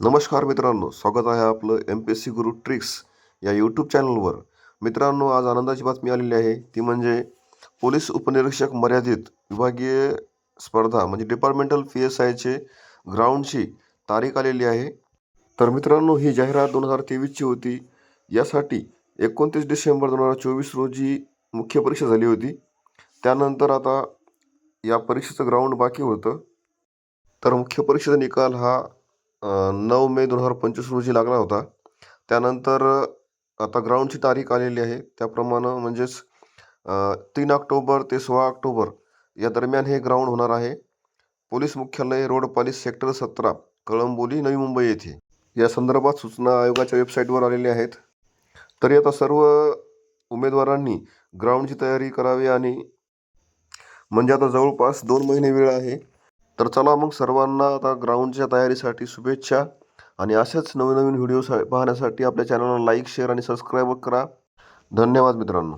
नमस्कार मित्रांनो स्वागत आहे आपलं M P S C Guru tricks या यूट्यूब चॅनलवर मित्रांनो आज आनंदाची बातमी आलेली आहे. ती म्हणजे पोलीस उपनिरीक्षक मर्यादित विभागीय स्पर्धा म्हणजे डिपार्टमेंटल पी एस आयचे ग्राउंडची तारीख आलेली आहे. तर मित्रांनो ही जाहिरात दोन हजार तेवीसची होती. यासाठी एकोणतीस डिसेंबर दोन हजार चोवीस रोजी मुख्य परीक्षा झाली होती. त्यानंतर आता या परीक्षेचं ग्राउंड बाकी होतं. तर मुख्य परीक्षेचा निकाल हा नऊ मे दोन हजार पंचवीस रोजी लागला होता. त्यानंतर आता ग्राउंडची तारीख आलेली आहे. त्याप्रमाणे म्हणजेच तीन ऑक्टोबर ते सोळा ऑक्टोबर या दरम्यान हे ग्राउंड होणार आहे. पोलीस मुख्यालय रोड पालिस सेक्टर सतरा कळंबोली नवी मुंबई येथे. या संदर्भात सूचना आयोगाच्या वेबसाईटवर आलेल्या आहेत. तरी आता सर्व उमेदवारांनी ग्राउंडची तयारी करावी आणि म्हणजे आता जवळपास दोन महिने वेळ आहे. तर चला मग सर्वांना आता ग्राउंडच्या तयारीसाठी शुभेच्छा. आणि असेच नवीन नवीन व्हिडिओ पाहण्यासाठी आपल्या चॅनलला लाईक शेअर आणि सबस्क्राईब करा. धन्यवाद मित्रांनो.